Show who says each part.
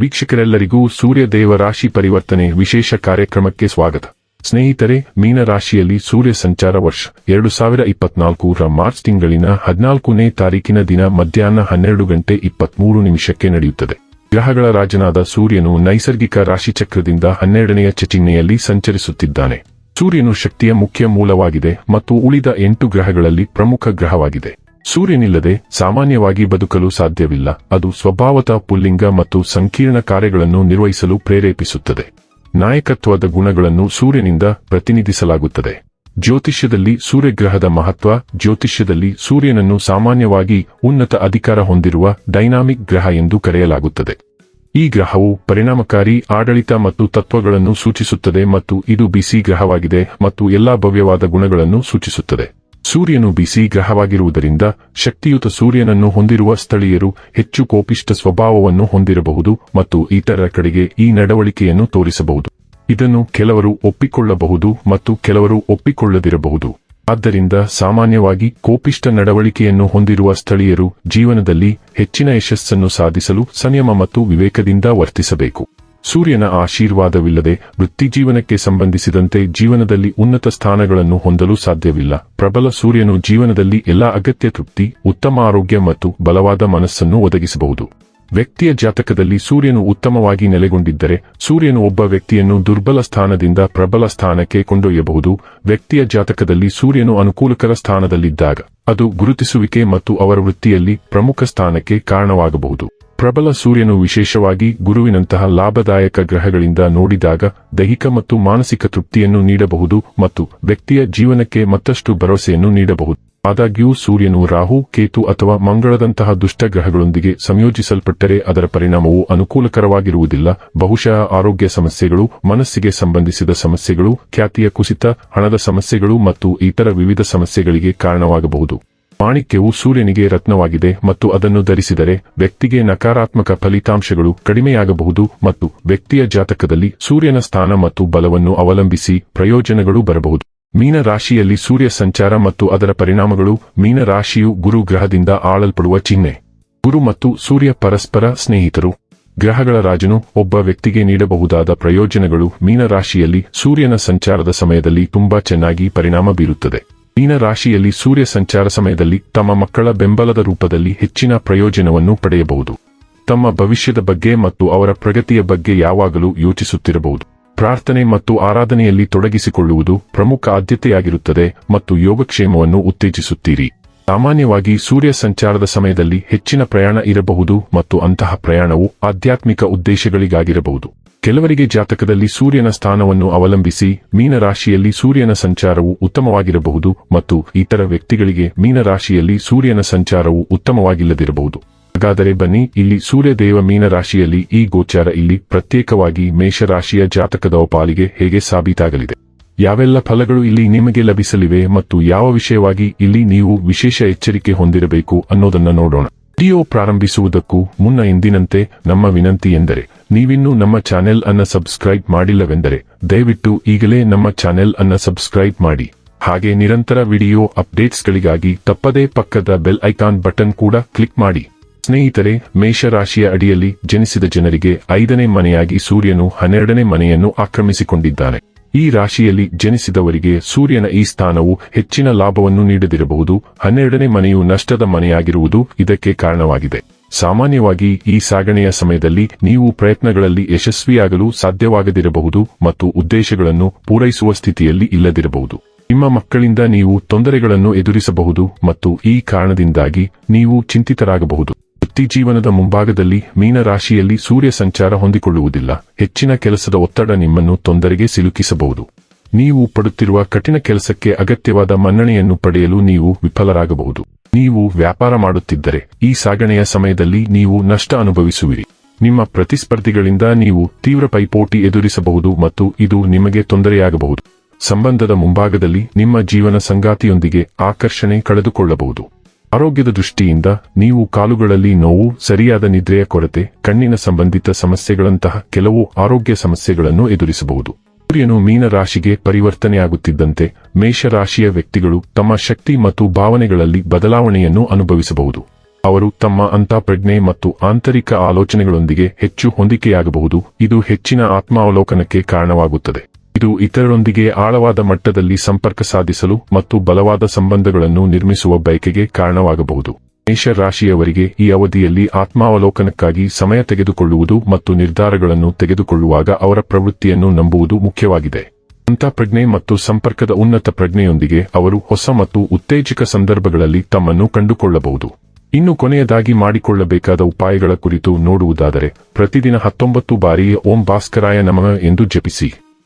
Speaker 1: ವೀಕ್ಷಕರೆಲ್ಲರಿಗೂ ಸೂರ್ಯದೇವ ರಾಶಿ ಪರಿವರ್ತನೆ ವಿಶೇಷ ಕಾರ್ಯಕ್ರಮಕ್ಕೆ ಸ್ವಾಗತ. ಸ್ನೇಹಿತರೆ ಮೀನ ರಾಶಿಯಲ್ಲಿ ಸೂರ್ಯ ಸಂಚಾರ ವರ್ಷ ಎರಡು ಸಾವಿರ ಇಪ್ಪತ್ನಾಲ್ಕರ ಮಾರ್ಚ್ ತಿಂಗಳಿನ ಹದಿನಾಲ್ಕನೇ ತಾರೀಕಿನ ದಿನ ಮಧ್ಯಾಹ್ನ ಹನ್ನೆರಡು ಗಂಟೆ ಇಪ್ಪತ್ಮೂರು ನಿಮಿಷಕ್ಕೆ ನಡೆಯುತ್ತದೆ. ಗ್ರಹಗಳ ರಾಜನಾದ ಸೂರ್ಯನು ನೈಸರ್ಗಿಕ ರಾಶಿಚಕ್ರದಿಂದ ಹನ್ನೆರಡನೆಯ ಚಿಹ್ನೆಯಲ್ಲಿ ಸಂಚರಿಸುತ್ತಿದ್ದಾನೆ. ಸೂರ್ಯನು ಶಕ್ತಿಯ ಮುಖ್ಯ ಮೂಲವಾಗಿದೆ ಮತ್ತು ಉಳಿದ ಎಂಟು ಗ್ರಹಗಳಲ್ಲಿ ಪ್ರಮುಖ ಗ್ರಹವಾಗಿದೆ. ಸೂರ್ಯನಿಲ್ಲದೆ ಸಾಮಾನ್ಯವಾಗಿ ಬದುಕಲು ಸಾಧ್ಯವಿಲ್ಲ. ಅದು ಸ್ವಭಾವತ ಪುಲ್ಲಿಂಗ ಮತ್ತು ಸಂಕೀರ್ಣ ಕಾರ್ಯಗಳನ್ನು ನಿರ್ವಹಿಸಲು ಪ್ರೇರೇಪಿಸುತ್ತದೆ. ನಾಯಕತ್ವದ ಗುಣಗಳನ್ನು ಸೂರ್ಯನಿಂದ ಪ್ರತಿನಿಧಿಸಲಾಗುತ್ತದೆ. ಜ್ಯೋತಿಷ್ಯದಲ್ಲಿ ಸೂರ್ಯಗ್ರಹದ ಮಹತ್ವ, ಜ್ಯೋತಿಷ್ಯದಲ್ಲಿ ಸೂರ್ಯನನ್ನು ಸಾಮಾನ್ಯವಾಗಿ ಉನ್ನತ ಅಧಿಕಾರ ಹೊಂದಿರುವ ಡೈನಾಮಿಕ್ ಗ್ರಹ ಎಂದು ಕರೆಯಲಾಗುತ್ತದೆ. ಈ ಗ್ರಹವು ಪರಿಣಾಮಕಾರಿ ಆಡಳಿತ ಮತ್ತು ತತ್ವಗಳನ್ನು ಸೂಚಿಸುತ್ತದೆ ಮತ್ತು ಇದು ಬಿಸಿ ಗ್ರಹವಾಗಿದೆ ಮತ್ತು ಎಲ್ಲಾ ಭವ್ಯವಾದ ಗುಣಗಳನ್ನು ಸೂಚಿಸುತ್ತದೆ. ಸೂರ್ಯನು ಬಿಸಿ ಗ್ರಹವಾಗಿರುವುದರಿಂದ ಶಕ್ತಿಯುತ ಸೂರ್ಯನನ್ನು ಹೊಂದಿರುವ ಸ್ಥಳೀಯರು ಹೆಚ್ಚು ಕೋಪಿಷ್ಟ ಸ್ವಭಾವವನ್ನು ಹೊಂದಿರಬಹುದು ಮತ್ತು ಇತರ ಕಡೆಗೆ ಈ ನಡವಳಿಕೆಯನ್ನು ತೋರಿಸಬಹುದು. ಇದನ್ನು ಕೆಲವರು ಒಪ್ಪಿಕೊಳ್ಳಬಹುದು ಮತ್ತು ಕೆಲವರು ಒಪ್ಪಿಕೊಳ್ಳದಿರಬಹುದು. ಆದ್ದರಿಂದ ಸಾಮಾನ್ಯವಾಗಿ ಕೋಪಿಷ್ಟ ನಡವಳಿಕೆಯನ್ನು ಹೊಂದಿರುವ ಸ್ಥಳೀಯರು ಜೀವನದಲ್ಲಿ ಹೆಚ್ಚಿನ ಯಶಸ್ಸನ್ನು ಸಾಧಿಸಲು ಸಂಯಮ ಮತ್ತು ವಿವೇಕದಿಂದ ವರ್ತಿಸಬೇಕು. ಸೂರ್ಯನ ಆಶೀರ್ವಾದವಿಲ್ಲದೆ ವೃತ್ತಿಜೀವನಕ್ಕೆ ಸಂಬಂಧಿಸಿದಂತೆ ಜೀವನದಲ್ಲಿ ಉನ್ನತ ಸ್ಥಾನಗಳನ್ನು ಹೊಂದಲು ಸಾಧ್ಯವಿಲ್ಲ. ಪ್ರಬಲ ಸೂರ್ಯನು ಜೀವನದಲ್ಲಿ ಎಲ್ಲಾ ಅಗತ್ಯ ತೃಪ್ತಿ, ಉತ್ತಮ ಆರೋಗ್ಯ ಮತ್ತು ಬಲವಾದ ಮನಸ್ಸನ್ನು ಒದಗಿಸಬಹುದು. ವ್ಯಕ್ತಿಯ ಜಾತಕದಲ್ಲಿ ಸೂರ್ಯನು ಉತ್ತಮವಾಗಿ ನೆಲೆಗೊಂಡಿದ್ದರೆ, ಸೂರ್ಯನು ಒಬ್ಬ ವ್ಯಕ್ತಿಯನ್ನು ದುರ್ಬಲ ಸ್ಥಾನದಿಂದ ಪ್ರಬಲ ಸ್ಥಾನಕ್ಕೆ ಕೊಂಡೊಯ್ಯಬಹುದು. ವ್ಯಕ್ತಿಯ ಜಾತಕದಲ್ಲಿ ಸೂರ್ಯನು ಅನುಕೂಲಕರ ಸ್ಥಾನದಲ್ಲಿದ್ದಾಗ, ಅದು ಗುರುತಿಸುವಿಕೆ ಮತ್ತು ಅವರ ವೃತ್ತಿಯಲ್ಲಿ ಪ್ರಮುಖ ಸ್ಥಾನಕ್ಕೆ ಕಾರಣವಾಗಬಹುದು. ಪ್ರಬಲ ಸೂರ್ಯನು ವಿಶೇಷವಾಗಿ ಗುರುವಿನಂತಹ ಲಾಭದಾಯಕ ಗ್ರಹಗಳಿಂದ ನೋಡಿದಾಗ ದೈಹಿಕ ಮತ್ತು ಮಾನಸಿಕ ತೃಪ್ತಿಯನ್ನು ನೀಡಬಹುದು ಮತ್ತು ವ್ಯಕ್ತಿಯ ಜೀವನಕ್ಕೆ ಮತ್ತಷ್ಟು ಭರವಸೆಯನ್ನು ನೀಡಬಹುದು. ಆದಾಗ್ಯೂ ಸೂರ್ಯನು ರಾಹು, ಕೇತು ಅಥವಾ ಮಂಗಳದಂತಹ ದುಷ್ಟ ಗ್ರಹಗಳೊಂದಿಗೆ ಸಂಯೋಜಿಸಲ್ಪಟ್ಟರೆ ಅದರ ಪರಿಣಾಮವು ಅನುಕೂಲಕರವಾಗಿರುವುದಿಲ್ಲ. ಬಹುಶಃ ಆರೋಗ್ಯ ಸಮಸ್ಯೆಗಳು, ಮನಸ್ಸಿಗೆ ಸಂಬಂಧಿಸಿದ ಸಮಸ್ಯೆಗಳು, ಖ್ಯಾತಿಯ ಕುಸಿತ, ಹಣದ ಸಮಸ್ಯೆಗಳು ಮತ್ತು ಇತರ ವಿವಿಧ ಸಮಸ್ಯೆಗಳಿಗೆ ಕಾರಣವಾಗಬಹುದು. ಮಾಣಿಕ್ಯವು ಸೂರ್ಯನಿಗೆ ರತ್ನವಾಗಿದೆ ಮತ್ತು ಅದನ್ನು ಧರಿಸಿದರೆ ವ್ಯಕ್ತಿಗೆ ನಕಾರಾತ್ಮಕ ಫಲಿತಾಂಶಗಳು ಕಡಿಮೆಯಾಗಬಹುದು ಮತ್ತು ವ್ಯಕ್ತಿಯ ಜಾತಕದಲ್ಲಿ ಸೂರ್ಯನ ಸ್ಥಾನ ಮತ್ತು ಬಲವನ್ನು ಅವಲಂಬಿಸಿ ಪ್ರಯೋಜನಗಳು ಬರಬಹುದು. ಮೀನ ರಾಶಿಯಲ್ಲಿ ಸೂರ್ಯ ಸಂಚಾರ ಮತ್ತು ಅದರ ಪರಿಣಾಮಗಳು ಮೀನ ರಾಶಿಯು ಗುರು ಗ್ರಹದಿಂದ ಆಳಲ್ಪಡುವ ಚಿಹ್ನೆ. ಗುರು ಮತ್ತು ಸೂರ್ಯ ಪರಸ್ಪರ ಸ್ನೇಹಿತರು. ಗ್ರಹಗಳ ರಾಜನು ಒಬ್ಬ ವ್ಯಕ್ತಿಗೆ ನೀಡಬಹುದಾದ ಪ್ರಯೋಜನಗಳು ಮೀನ ರಾಶಿಯಲ್ಲಿ ಸೂರ್ಯನ ಸಂಚಾರದ ಸಮಯದಲ್ಲಿ ತುಂಬಾ ಚೆನ್ನಾಗಿ ಪರಿಣಾಮ ಬೀರುತ್ತದೆ. ಮೀನ ರಾಶಿಯಲ್ಲಿ ಸೂರ್ಯ ಸಂಚಾರ ಸಮಯದಲ್ಲಿ ತಮ್ಮ ಮಕ್ಕಳ ಬೆಂಬಲದ ರೂಪದಲ್ಲಿ ಹೆಚ್ಚಿನ ಪ್ರಯೋಜನವನ್ನು ಪಡೆಯಬಹುದು. ತಮ್ಮ ಭವಿಷ್ಯದ ಬಗ್ಗೆ ಮತ್ತು ಅವರ ಪ್ರಗತಿಯ ಬಗ್ಗೆ ಯಾವಾಗಲೂ ಯೋಚಿಸುತ್ತಿರಬಹುದು. ಪ್ರಾರ್ಥನೆ ಮತ್ತು ಆರಾಧನೆಯಲ್ಲಿ ತೊಡಗಿಸಿಕೊಳ್ಳುವುದು ಪ್ರಮುಖ ಆದ್ಯತೆಯಾಗಿರುತ್ತದೆ ಮತ್ತು ಯೋಗಕ್ಷೇಮವನ್ನು ಉತ್ತೇಜಿಸುತ್ತೀರಿ. ಸಾಮಾನ್ಯವಾಗಿ ಸೂರ್ಯ ಸಂಚಾರದ ಸಮಯದಲ್ಲಿ ಹೆಚ್ಚಿನ ಪ್ರಯಾಣ ಇರಬಹುದು ಮತ್ತು ಅಂತಹ ಪ್ರಯಾಣವು ಆಧ್ಯಾತ್ಮಿಕ ಉದ್ದೇಶಗಳಿಗಾಗಿರಬಹುದು. ಕೆಲವರಿಗೆ ಜಾತಕದಲ್ಲಿ ಸೂರ್ಯನ ಸ್ಥಾನವನ್ನು ಅವಲಂಬಿಸಿ ಮೀನರಾಶಿಯಲ್ಲಿ ಸೂರ್ಯನ ಸಂಚಾರವು ಉತ್ತಮವಾಗಿರಬಹುದು ಮತ್ತು ಇತರ ವ್ಯಕ್ತಿಗಳಿಗೆ ಮೀನರಾಶಿಯಲ್ಲಿ ಸೂರ್ಯನ ಸಂಚಾರವು ಉತ್ತಮವಾಗಿಲ್ಲದಿರಬಹುದು. ಹಾಗಾದರೆ ಬನ್ನಿ, ಇಲ್ಲಿ ಸೂರ್ಯದೇವ ಮೀನರಾಶಿಯಲ್ಲಿ ಈ ಗೋಚಾರ ಇಲ್ಲಿ ಪ್ರತ್ಯೇಕವಾಗಿ ಮೇಷರಾಶಿಯ ಜಾತಕದ ಪಾಲಿಗೆ ಹೇಗೆ ಸಾಬೀತಾಗಲಿದೆ? ಯಾವೆಲ್ಲ ಫಲಗಳು ಇಲ್ಲಿ ನಿಮಗೆ ಲಭಿಸಲಿವೆ ಮತ್ತು ಯಾವ ವಿಷಯವಾಗಿ ಇಲ್ಲಿ ನೀವು ವಿಶೇಷ ಎಚ್ಚರಿಕೆ ಹೊಂದಿರಬೇಕು ಅನ್ನೋದನ್ನ ನೋಡೋಣ. ವಿಡಿಯೋ ಪ್ರಾರಂಭಿಸುವುದಕ್ಕೂ ಮುನ್ನ ಎಂದಿನಂತೆ ನಮ್ಮ ವಿನಂತಿ ಎಂದರೆ, ನೀವಿನ್ನೂ ನಮ್ಮ ಚಾನೆಲ್ ಅನ್ನ ಸಬ್ಸ್ಕ್ರೈಬ್ ಮಾಡಿಲ್ಲವೆಂದರೆ, ದಯವಿಟ್ಟು ಈಗಲೇ ನಮ್ಮ ಚಾನೆಲ್ ಅನ್ನ ಸಬ್ಸ್ಕ್ರೈಬ್ ಮಾಡಿ. ಹಾಗೆ ನಿರಂತರ ವಿಡಿಯೋ ಅಪ್ಡೇಟ್ಸ್ಗಳಿಗಾಗಿ ತಪ್ಪದೇ ಪಕ್ಕದ ಬೆಲ್ ಐಕಾನ್ ಬಟನ್ ಕೂಡ ಕ್ಲಿಕ್ ಮಾಡಿ. ಸ್ನೇಹಿತರೆ, ಮೇಷರಾಶಿಯ ಅಡಿಯಲ್ಲಿ ಜನಿಸಿದ ಜನರಿಗೆ ಐದನೇ ಮನೆಯಾಗಿ ಸೂರ್ಯನು ಹನ್ನೆರಡನೇ ಮನೆಯನ್ನು ಆಕ್ರಮಿಸಿಕೊಂಡಿದ್ದಾನೆ. ಈ ರಾಶಿಯಲ್ಲಿ ಜನಿಸಿದವರಿಗೆ ಸೂರ್ಯನ ಈ ಸ್ಥಾನವು ಹೆಚ್ಚಿನ ಲಾಭವನ್ನು ನೀಡದಿರಬಹುದು. ಹನ್ನೆರಡನೇ ಮನೆಯು ನಷ್ಟದ ಮನೆಯಾಗಿರುವುದು ಇದಕ್ಕೆ ಕಾರಣವಾಗಿದೆ. ಸಾಮಾನ್ಯವಾಗಿ ಈ ಸಾಗಣೆಯ ಸಮಯದಲ್ಲಿ ನೀವು ಪ್ರಯತ್ನಗಳಲ್ಲಿ ಯಶಸ್ವಿಯಾಗಲು ಸಾಧ್ಯವಾಗದಿರಬಹುದು ಮತ್ತು ಉದ್ದೇಶಗಳನ್ನು ಪೂರೈಸುವ ಸ್ಥಿತಿಯಲ್ಲಿ ಇಲ್ಲದಿರಬಹುದು. ನಿಮ್ಮ ಮಕ್ಕಳಿಂದ ನೀವು ತೊಂದರೆಗಳನ್ನು ಎದುರಿಸಬಹುದು ಮತ್ತು ಈ ಕಾರಣದಿಂದಾಗಿ ನೀವು ಚಿಂತಿತರಾಗಬಹುದು. ವೃತ್ತಿಜೀವನದ ಮುಂಭಾಗದಲ್ಲಿ ಮೀನರಾಶಿಯಲ್ಲಿ ಸೂರ್ಯ ಸಂಚಾರ ಹೊಂದಿಕೊಳ್ಳುವುದಿಲ್ಲ. ಹೆಚ್ಚಿನ ಕೆಲಸದ ಒತ್ತಡ ನಿಮ್ಮನ್ನು ತೊಂದರೆಗೆ ಸಿಲುಕಿಸಬಹುದು. ನೀವು ಪಡುತ್ತಿರುವ ಕಠಿಣ ಕೆಲಸಕ್ಕೆ ಅಗತ್ಯವಾದ ಮನ್ನಣೆಯನ್ನು ಪಡೆಯಲು ನೀವು ವಿಫಲರಾಗಬಹುದು. ನೀವು ವ್ಯಾಪಾರ ಮಾಡುತ್ತಿದ್ದರೆ, ಈ ಸಾಗಣೆಯ ಸಮಯದಲ್ಲಿ ನೀವು ನಷ್ಟ ಅನುಭವಿಸುವಿರಿ. ನಿಮ್ಮ ಪ್ರತಿಸ್ಪರ್ಧಿಗಳಿಂದ ನೀವು ತೀವ್ರ ಪೈಪೋಟಿ ಎದುರಿಸಬಹುದು ಮತ್ತು ಇದು ನಿಮಗೆ ತೊಂದರೆಯಾಗಬಹುದು. ಸಂಬಂಧದ ಮುಂಭಾಗದಲ್ಲಿ ನಿಮ್ಮ ಜೀವನ ಸಂಗಾತಿಯೊಂದಿಗೆ ಆಕರ್ಷಣೆ ಕಳೆದುಕೊಳ್ಳಬಹುದು. ಆರೋಗ್ಯದ ದೃಷ್ಟಿಯಿಂದ ನೀವು ಕಾಲುಗಳಲ್ಲಿ ನೋವು, ಸರಿಯಾದ ನಿದ್ರೆಯ ಕೊರತೆ, ಕಣ್ಣಿನ ಸಂಬಂಧಿತ ಸಮಸ್ಯೆಗಳಂತಹ ಕೆಲವು ಆರೋಗ್ಯ ಸಮಸ್ಯೆಗಳನ್ನು ಎದುರಿಸಬಹುದು. ಸೂರ್ಯನು ಮೀನರಾಶಿಗೆ ಪರಿವರ್ತನೆಯಾಗುತ್ತಿದ್ದಂತೆ ಮೇಷರಾಶಿಯ ವ್ಯಕ್ತಿಗಳು ತಮ್ಮ ಶಕ್ತಿ ಮತ್ತು ಭಾವನೆಗಳಲ್ಲಿ ಬದಲಾವಣೆಯನ್ನು ಅನುಭವಿಸಬಹುದು. ಅವರು ತಮ್ಮ ಅಂತಃಪ್ರಜ್ಞೆ ಮತ್ತು ಆಂತರಿಕ ಆಲೋಚನೆಗಳೊಂದಿಗೆ ಹೆಚ್ಚು ಹೊಂದಿಕೆಯಾಗಬಹುದು. ಇದು ಹೆಚ್ಚಿನ ಆತ್ಮಾವಲೋಕನಕ್ಕೆ ಕಾರಣವಾಗುತ್ತದೆ. ಇದು ಇತರರೊಂದಿಗೆ ಆಳವಾದ ಮಟ್ಟದಲ್ಲಿ ಸಂಪರ್ಕ ಸಾಧಿಸಲು ಮತ್ತು ಬಲವಾದ ಸಂಬಂಧಗಳನ್ನು ನಿರ್ಮಿಸುವ ಬಯಕೆಗೆ ಕಾರಣವಾಗಬಹುದು. ಮೇಷ ರಾಶಿಯವರಿಗೆ ಈ ಅವಧಿಯಲ್ಲಿ ಆತ್ಮಾವಲೋಕನಕ್ಕಾಗಿ ಸಮಯ ತೆಗೆದುಕೊಳ್ಳುವುದು ಮತ್ತು ನಿರ್ಧಾರಗಳನ್ನು ತೆಗೆದುಕೊಳ್ಳುವಾಗ ಅವರ ಪ್ರವೃತ್ತಿಯನ್ನು ನಂಬುವುದು ಮುಖ್ಯವಾಗಿದೆ. ಅಂತಃಪ್ರಜ್ಞೆ ಮತ್ತು ಸಂಪರ್ಕದ ಉನ್ನತ ಪ್ರಜ್ಞೆಯೊಂದಿಗೆ ಅವರು ಹೊಸ ಮತ್ತು ಉತ್ತೇಜಕ ಸಂದರ್ಭಗಳಲ್ಲಿ ತಮ್ಮನ್ನು ಕಂಡುಕೊಳ್ಳಬಹುದು. ಇನ್ನು ಕೊನೆಯದಾಗಿ ಮಾಡಿಕೊಳ್ಳಬೇಕಾದ ಉಪಾಯಗಳ ಕುರಿತು ನೋಡುವುದಾದರೆ, ಪ್ರತಿದಿನ ಹತ್ತೊಂಬತ್ತು ಬಾರಿ ಓಂ ಭಾಸ್ಕರಾಯ ನಮಃ ಎಂದು ಜಪಿಸಿ.